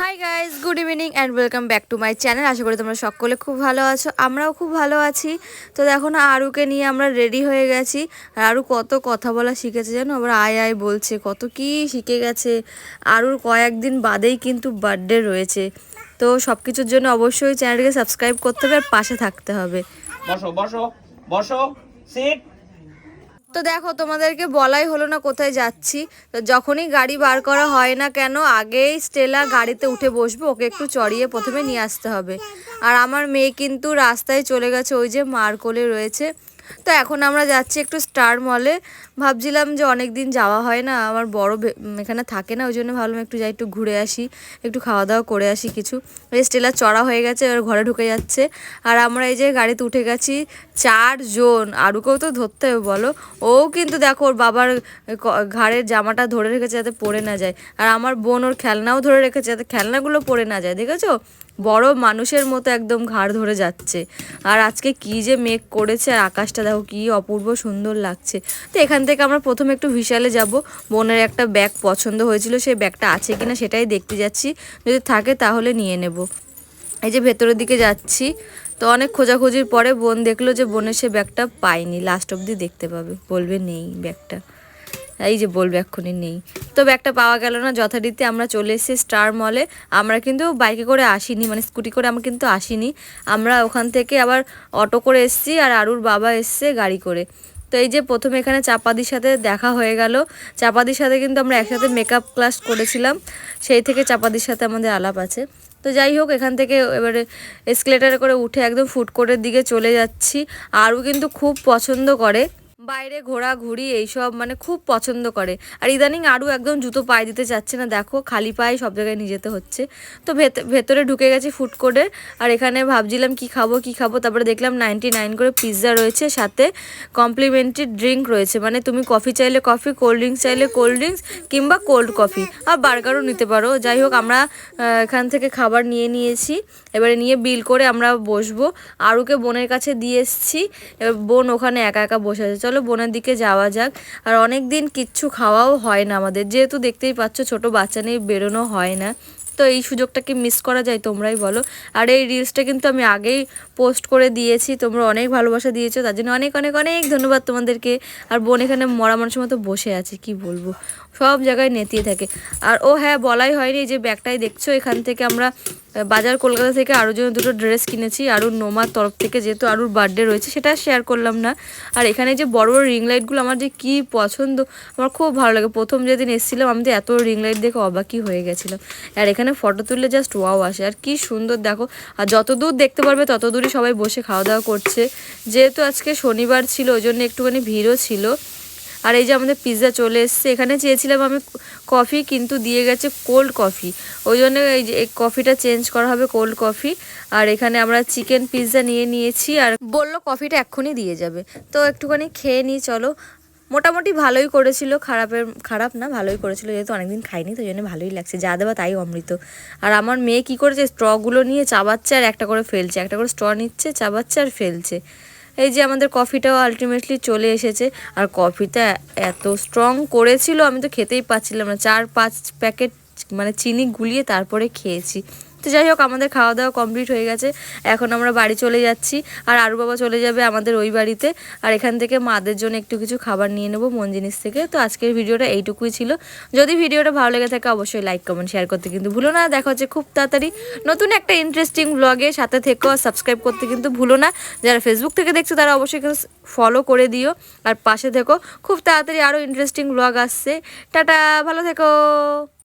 Hi guys good evening and welcome back to my channel আশা করি তোমরা সকলে খুব ভালো আছো, আমরাও খুব ভালো আছি। তো দেখো না, আরুকে নিয়ে আমরা রেডি হয়ে গেছি। আর আরু কত কথা বলা শিখেছে জানো? আবার আয় আয় বলছে, কত কি শিখে গেছে। আরুর কয়েকদিন বাদেই কিন্তু বার্থডে রয়েছে। তো সব কিছুর জন্য অবশ্যই চ্যানেলকে সাবস্ক্রাইব করতে হবে আর পাশে থাকতে হবে। বসো বসো বসো সিট তো দেখো, তোমাদেরকে বলাই হলো না কোথায় যাচ্ছি। তো যখনই গাড়ি বার করা হয় না কেন, আগেই স্টেলা গাড়িতে উঠে বসবো, ওকে একটু চড়িয়ে প্রথমে নিয়ে আসতে হবে। আর আমার মেয়ে কিন্তু রাস্তায় চলে গেছে, ওই যে মার কোলে রয়েছে। তো এখন আমরা যাচ্ছি একটু স্টার মলে। ভাবছিলাম যে অনেক দিন যাওয়া হয় না, আমার বড় এখানে থাকে না, ওই জন্য ভাবলাম একটু যাই, একটু ঘুরে আসি, একটু খাওয়া দাওয়া করে আসি কিছু। এই স্টেলার চড়া হয়ে গেছে, এবার ঘরে ঢুকে যাচ্ছে। আর আমরা এই যে গাড়িতে উঠে গেছি, চারজন, আরুকেও তো ধরতে হবে বলো। ও কিন্তু দেখো, ওর বাবার ঘাড়ের জামাটা ধরে রেখেছে যাতে পড়ে না যায়। আর আমার বোন ওর খেলনাও ধরে রেখেছে যাতে খেলনাগুলো পড়ে না যায়, দেখেছ? বড় মানুষের মতো একদম ঘাড় ধরে যাচ্ছে। আর আজকে কি যে মেঘ করেছে আর আকাশটা দেখো কি অপূর্ব সুন্দর লাগছে। তো এখান থেকে আমরা প্রথমে একটু বিশালে যাব। বোনের একটা ব্যাগ পছন্দ হয়েছিল, সেই ব্যাগটা আছে কিনা সেটাই দেখতে যাচ্ছি। যদি থাকে তাহলে নিয়ে নেব। এই যে ভেতরের দিকে যাচ্ছি, তো অনেক খোঁজাখুঁজির পরে বোন দেখল যে বোনের সে ব্যাগটা পায়নি। লাস্ট অবধি দেখতে পাবে। বলবে নেই ব্যাগটা। এই যে বলবে এক্ষুনি নেই। তো ব্যাগটা পাওয়া গেল না যথারীতি আমরা চলে এসেছি স্টার মলে আমরা কিন্তু বাইকে করে আসিনি মানে স্কুটি করে আমরা কিন্তু আসিনি। আমরা ওখান থেকে আবার অটো করে এসেছি আর আরুর বাবা এসছে গাড়ি করে। তো এই যে প্রথমে এখানে চাপাদির সাথে দেখা হয়ে গেল। চাপাদির সাথে কিন্তু আমরা একসাথে মেকআপ ক্লাস করেছিলাম। সেই থেকে চাপাদির সাথে আমাদের আলাপ আছে। তো যাই হোক, এখান থেকে এবারে এসকেলেটারে করে উঠে একদম ফুড কোর্টের দিকে চলে যাচ্ছি। আরও কিন্তু খুব পছন্দ করে। বাইরে ঘোরাঘুরি এইসব মানে খুব পছন্দ করে। আর ইদানিং আরও একদম জুতো পায়ে দিতে চাচ্ছে না। দেখো, খালি পায়ে সব জায়গায় নিয়ে যেতে হচ্ছে। তো ভেত- ভেতরে ঢুকে গেছি ফুড কোর্টে আর এখানে ভাবছিলাম কি খাব কি খাব। তারপরে দেখলাম নাইনটি নাইন করে পিৎজা রয়েছে। সাথে কমপ্লিমেন্টারি ড্রিঙ্ক রয়েছে। মানে তুমি কফি চাইলে কফি কোল্ড ড্রিঙ্কস চাইলে কোল্ড ড্রিঙ্কস কিংবা কোল্ড কফি আর বার্গারও নিতে পারো। যাই হোক, আমরা এখান থেকে খাবার নিয়ে নিয়েছি। এবারে নিয়ে বিল করে আমরা বসবো। আরুকে বোনের কাছে দিয়ে এসেছি। এবার বোন ওখানে একা একা বসে আছে। চলো বোনের দিকে যাওয়া যাক। আর অনেক দিন কিচ্ছু খাওয়াও হয় না আমাদের। যেহেতু দেখতেই পাচ্ছ ছোট বাচ্চা নিয়ে বেরোনো হয় না। তো এই সুযোগটাকে মিস করা যায়, তোমরাই বলো। আর এই রিলসটা কিন্তু আমি আগেই পোস্ট করে দিয়েছি, তোমরা অনেক ভালোবাসা দিয়েছ, তার জন্য অনেক অনেক অনেক ধন্যবাদ তোমাদেরকে। আর বোন এখানে মরা মানুষের মতো বসে আছে, কি বলব? সব জায়গায় নেতিয়ে থাকে। আর ও হ্যাঁ বলাই হয়নি যে ব্যাগটাই দেখছ, এখান থেকে আমরা বাজার কলকাতা থেকে আরও জন্য দুটো ড্রেস কিনেছি, আরুর নোমার তরফ থেকে যেহেতু আরুর বার্থডে রয়েছে, সেটা শেয়ার করলাম না। আর এখানে যে বড় বড় রিং লাইটগুলো আমার যে কি পছন্দ, আমার খুব ভালো লাগে। প্রথম যেদিন এসেছিলাম, আমি তো এত রিং লাইট দেখে অবাকই হয়ে গেছিলাম। আর এখানে ফটো তুললে জাস্ট ওয়াও আসে। আর কি সুন্দর, দেখো, আর যত দূর দেখতে পারবে, তত দূরই সবাই বসে খাওয়া দাওয়া করছে। যেহেতু আজকে শনিবার ছিল, ওই জন্য একটুখানি ভিড়ও ছিল। আর এই যে আমাদের পিৎজা চলে এসছে, এখানে চেয়েছিলাম আমি কফি কিন্তু দিয়ে গেছে কোল্ড কফি ওই জন্য এই যে কফিটা চেঞ্জ করা হবে কোল্ড কফি আর এখানে আমরা চিকেন পিৎজা নিয়ে নিয়েছি, আর বলল কফিটা এক্ষুনি দিয়ে যাবে। তো একটুখানি খেয়ে নিই, চলো। মোটামুটি ভালোই করেছিল, খারাপের, খারাপ না, ভালোই করেছিল, যেহেতু অনেকদিন খাইনি তো জন্য ভালোই লাগছে। যা দেওয়া তাই অমৃত। আর আমার মেয়ে কি করেছে, স্ট্রগুলো নিয়ে চাবাচ্ছে আর একটা করে ফেলছে, একটা করে স্ট্র নিচ্ছে, চাবাচ্ছে আর ফেলছে। এই যে আমাদের কফিটাও আলটিমেটলি চলে এসেছে। আর কফিটা এত স্ট্রং করেছিল, আমি তো খেতেই পাচ্ছিলাম না। চার, পাঁচ প্যাকেট মানে চিনি গুলিয়ে তারপরে খেয়েছি। তো যাই হোক, আমাদের খাওয়া দাওয়া কমপ্লিট হয়ে গেছে। এখন আমরা বাড়ি চলে যাচ্ছি। আর আরু বাবা চলে যাবে আমাদের ওই বাড়িতে। আর এখান থেকে মাদের জন্য একটু কিছু খাবার নিয়ে নেব মন জিনিস থেকে। তো আজকের ভিডিওটা এইটুকুই ছিল। যদি ভিডিওটা ভালো লেগে থাকে, অবশ্যই লাইক কমেন্ট শেয়ার করতে কিন্তু ভুলো না। দেখা হচ্ছে খুব তাড়াতাড়ি নতুন একটা ইন্টারেস্টিং ব্লগে সাথে থেকো আর সাবস্ক্রাইব করতে কিন্তু ভুলো না। যারা ফেসবুক থেকে দেখছ, তারা অবশ্যই কিন্তু ফলো করে দিও। আর পাশে থেকো। খুব তাড়াতাড়ি আরও ইন্টারেস্টিং ব্লগ আসছে। টাটা, ভালো থেকো।